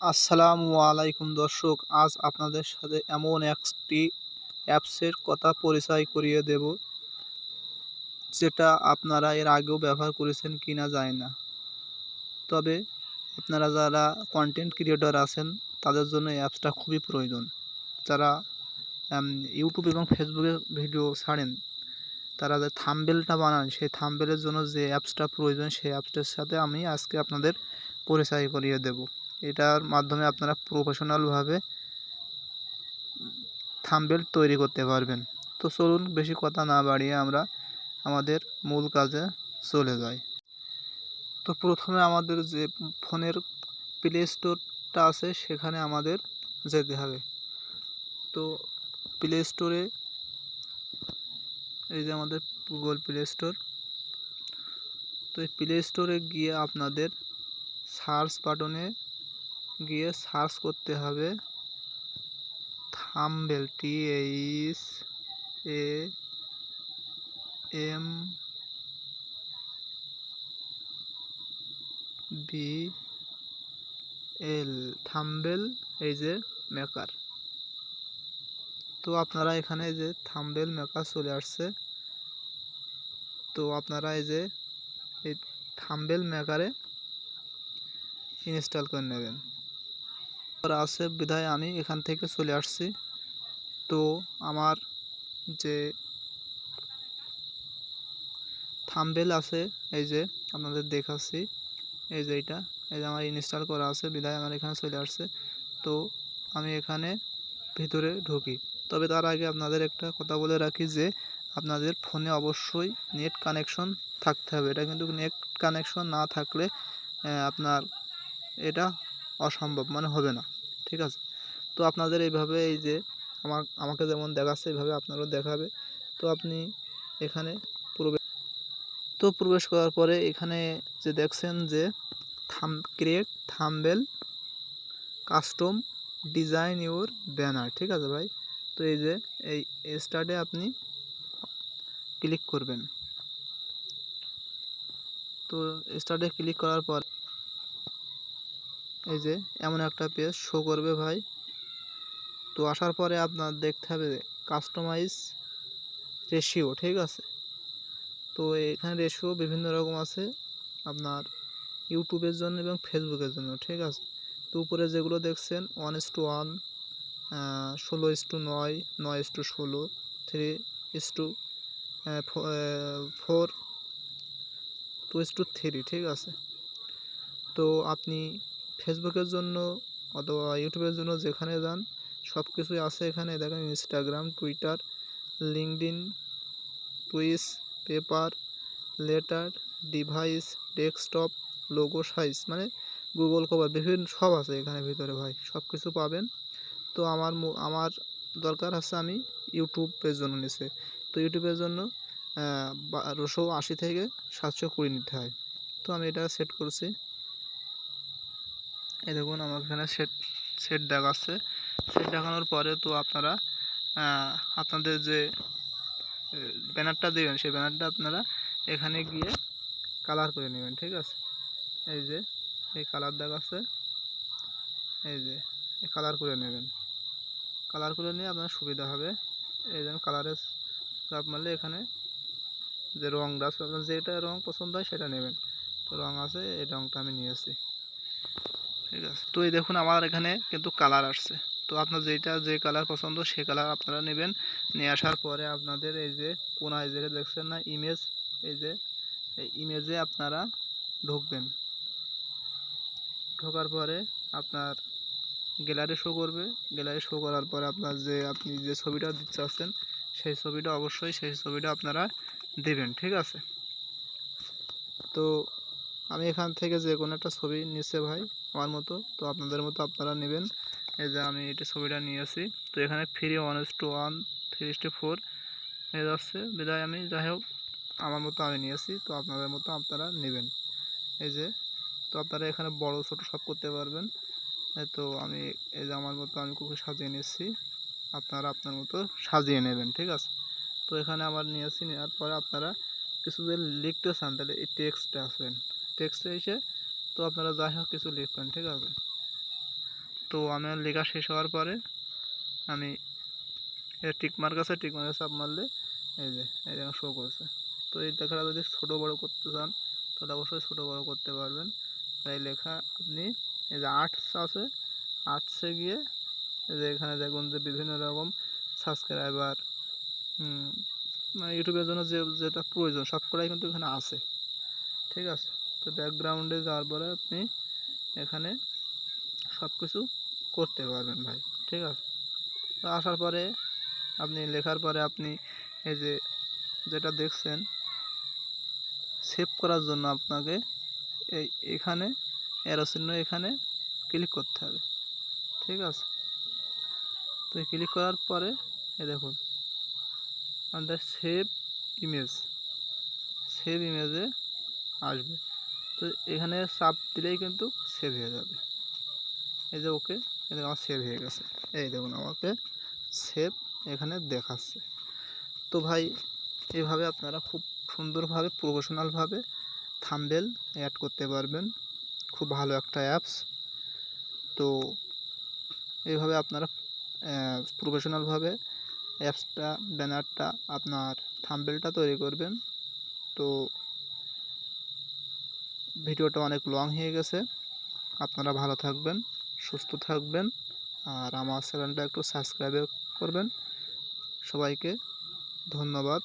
আসসালামু আলাইকুম দর্শক, আজ আপনাদের সাথে এমন একটি অ্যাপসের কথা পরিচয় করিয়ে দেব, যেটা আপনারা এর আগেও ব্যবহার করেছেন কি না যায় না। তবে আপনারা যারা কন্টেন্ট ক্রিয়েটর আছেন, তাদের জন্য এই অ্যাপসটা খুবই প্রয়োজন। যারা ইউটিউব এবং ফেসবুকে ভিডিও ছাড়েন, তারা যে থাম্বেলটা বানান, সেই থাম্বেলের জন্য যে অ্যাপসটা প্রয়োজন, সেই অ্যাপসটার সাথে আমি আজকে আপনাদের পরিচয় করিয়ে দেব। এটার মাধ্যমে আপনারা প্রফেশনালভাবে থাম্বেল তৈরি করতে পারবেন। তো চলুন বেশি কথা না বাড়িয়ে আমরা আমাদের মূল কাজে চলে যাই। তো প্রথমে আমাদের যে ফোনের প্লে স্টোরটা আছে, সেখানে আমাদের যেতে হবে। তো প্লে স্টোরে এই যে আমাদের গুগল প্লে স্টোর তো এই প্লে স্টোরে গিয়ে আপনাদের সার্চ বাটনে গিয়ে সার্চ করতে হবে। Thumbnail T H A M B L thumbnail এই যে মেকার। তো আপনারা এখানে যে থাম্বেল মেকার চলে আসছে। তো আপনারা এই যে এই থাম্বেল মেকারে ইনস্টল করে নেবেন। আছে বিধায় আমি এখান থেকে চলে আসছি। তো আমার যে থাম্বেল আছে, এই যে আপনাদের দেখাচ্ছি, এই যে এইটা, এই যে আমার ইনস্টল করা আছে বিধায় আমার এখানে চলে আসছে। তো আমি এখানে ভিতরে ঢুকি। তবে তার আগে আপনাদের একটা কথা বলে রাখি যে, আপনাদের ফোনে অবশ্যই নেট কানেকশন থাকতে হবে। এটা কিন্তু নেট কানেকশন না থাকলে আপনার এটা অসম্ভব মানে হবে না। ঠিক আছে? তো আপনাদের এইভাবে এই যে আমার, আমাকে যেমন দেখাচ্ছে, এইভাবে আপনারও দেখাবে। তো আপনি এখানে প্রবেশ, তো প্রবেশ করার পরে এখানে যে দেখছেন যে থাম create thumbnail custom design your banner ঠিক আছে ভাই? তো এই যে, এই স্টার্টে আপনি ক্লিক করবেন। তো স্টার্টে ক্লিক করার পর এই যে, এমন একটা পেজ শো করবে ভাই। তো আসার পরে আপনার দেখতে হবে কাস্টমাইজ রেশিও ঠিক আছে? তো এখানে রেশিও বিভিন্ন রকম আছে, আপনার ইউটিউবের জন্য এবং ফেসবুকের জন্য, ঠিক আছে? তো উপরে যেগুলো দেখছেন ওয়ান ইস টু ওয়ান ষোলো ইস টু নয় নয় ইস টু ষোলো three is to four two is to three ঠিক আছে? তো আপনি ফেসবুকের জন্য অথবা ইউটিউবের জন্য যেখানে যান সব কিছুই আছে এখানে। দেখেন Instagram Twitter LinkedIn tweets paper letter device desktop logo size মানে গুগল কভার বিভিন্ন সব আছে এখানে ভিতরে ভাই সব কিছু পাবেন। তো আমার আমার দরকার আছে আমি ইউটিউবের জন্য নিছে তো ইউটিউবের জন্য বারোশো আশি থেকে সাতশো কুড়ি নিতে হয়। তো আমি এটা সেট করছি। এই দেখুন, আমার এখানে সেট সেট দেখাচ্ছে। সেট দেখানোর পরে তো আপনারা আপনাদের যে ব্যানারটা দেবেন, সেই ব্যানারটা আপনারা এখানে গিয়ে কালার করে নেবেন, ঠিক আছে? এই যে, এই কালার দেখাচ্ছে। এই যে, এই কালার করে নেবেন। কালার করে নিয়ে আপনার সুবিধা হবে। এই যেন কালারের চাপ মারলে এখানে যে রঙটা আছে, আপনার যেটা রঙ পছন্দ হয় সেটা নেবেন। তো রঙ আছে, এই রঙটা আমি নিয়েছি ঠিক আছে? তো এই দেখুন আমার এখানে কিন্তু কালার আসছে। তো আপনার যেটা যে কালার পছন্দ সে কালার আপনারা নেবেন। নিয়ে আসার পরে আপনাদের এই যে কোনায় যেটা দেখছেন না? ইমেজ এই যে, এই ইমেজে আপনারা ঢুকবেন। ঢোকার পরে আপনার গ্যালারি শো করবে। গ্যালারি শো করার পরে আপনার যে আপনি যে ছবিটা দিতে চাচ্ছেন, সেই ছবিটা অবশ্যই সেই ছবিটা আপনারা দেবেন, ঠিক আছে? তো আমি এখান থেকে যে কোনো একটা ছবি নিচ্ছে ভাই। আমার মতো। তো আপনাদের মতো আপনারা নেবেন। এই যে আমি এটা ছবিটা নিয়েছি তো এখানে free one is to one three is to four হয়ে যাচ্ছে। বিদায় আমি। যাই হোক, আমার মতো আমি নিয়েছি তো আপনাদের মতো আপনারা নেবেন। এই যে, তো আপনারা এখানে বড়, ছোট সব করতে পারবেন। তো আমি, এই যে আমার মতো আমি কুকুর সাজিয়ে নিচ্ছি আপনারা আপনার মতো সাজিয়ে নেবেন, ঠিক আছে? তো এখানে আমার নিয়ে আসি, নেওয়ার পরে আপনারা কিছু যদি লিখতে চান, তাহলে এই টেক্সটে আসবেন। টেক্সটে এসে তো আপনারা যাই হোক কিছু লিখবেন ঠিক আছে? তো আমার লেখা শেষ হওয়ার পরে আমি টিক মার্ক আছে টিক মার্কে চাপ মারলে এই যে এই যে শো করছে। তো এই লেখাটা যদি ছোটো বড়ো করতে চান, তাহলে অবশ্যই ছোটো বড়ো করতে পারবেন। তাই লেখা আপনি, এই যে আর্টস আছে আর্টসে গিয়ে এই যে এখানে দেখুন যে বিভিন্ন রকম সাবস্ক্রাইবার মানে ইউটিউবের জন্য যে, যেটা প্রয়োজন সব কটাই কিন্তু এখানে আছে। ঠিক আছে? তো ব্যাকগ্রাউন্ডে যাওয়ার পরে আপনি এখানে সব কিছু করতে পারবেন ভাই, ঠিক আছে? তো আসার পরে আপনি লেখার পরে আপনি এই যে যেটা দেখছেন সেভ করার জন্য আপনাকে এই এখানে চিহ্ন এখানে ক্লিক করতে হবে, ঠিক আছে? তো ক্লিক করার পরে এ দেখুন আমাদের সেভ ইমেজ সেভ ইমেজে আসবে। তো এখানে চাপ দিলেই কিন্তু সেভ হয়ে যাবে। এই যে ওকে যে আমার সেভ হয়ে গেছে। এই দেখুন আমাকে সেভ এখানে দেখাচ্ছে। তো ভাই এইভাবে আপনারা খুব সুন্দরভাবে প্রফেশনালভাবে থাম্বেল অ্যাড করতে পারবেন। খুব ভালো একটা অ্যাপস তো এইভাবে আপনারা প্রফেশনালভাবে অ্যাপসটা ব্যানারটা আপনার থাম্বেলটা তৈরি করবেন। তো ভিডিওটা অনেক লং হয়ে গেছে। আপনারা ভালো থাকবেন, সুস্থ থাকবেন, আর আমার চ্যানেলটা একটু সাবস্ক্রাইব করবেন। সবাইকে ধন্যবাদ।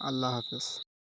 আল্লাহ হাফেজ।